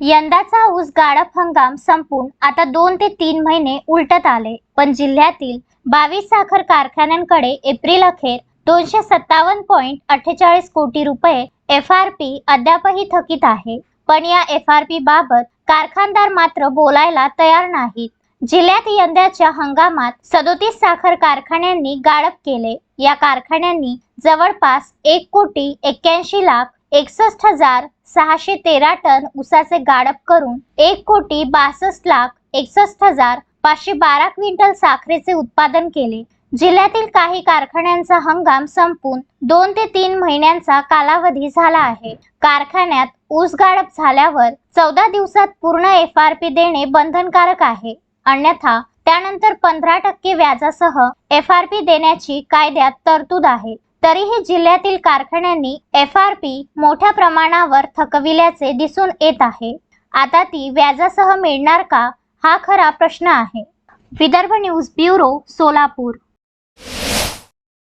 यंदाचा ऊस गाळप हंगाम संपून आता दोन ते तीन महिने उलटत आले. पण जिल्ह्यातील बावीस साखर कारखान्यांकडे एप्रिल अखेर दोनशे सत्तावन्न पॉईंट अठ्ठेचाळीस कोटी रुपये एफ आर पी अद्यापही थकीत आहे. पण या एफ आर पी बाबत कारखानदार मात्र बोलायला तयार नाहीत. जिल्ह्यात यंदाच्या हंगामात सदोतीस साखर कारखान्यांनी गाळप केले. या कारखान्यांनी जवळपास एक कोटी एक्क्याऐंशी लाख एकसष्ट हजार सहाशे तेरा टन ऊसाचे गाडप करून एक कोटी बासष्ट लाख एकसष्ट हजार पाचशे बारा क्विंटल साखरेचे उत्पादन केले. जिल्ह्यातील काही कारखान्यांचा हंगाम संपून दोन ते तीन महिन्यांचा कालावधी झाला आहे. कारखान्यात ऊस गाडप झाल्यावर चौदा दिवसात पूर्ण एफ आर पी देणे बंधनकारक आहे. अन्यथा त्यानंतर पंधरा टक्के व्याजासह एफ आर पी देण्याची कायद्यात तरतूद आहे. तरीही जिल्ह्यातील कारखान्यांनी एफ आर पी मोठ्या प्रमाणावर थकविल्याचे दिसून येत आहे. आता ती व्याजासह मिळणार का? हा खरा प्रश्न आहे. Vidarbha news bureau Solapur.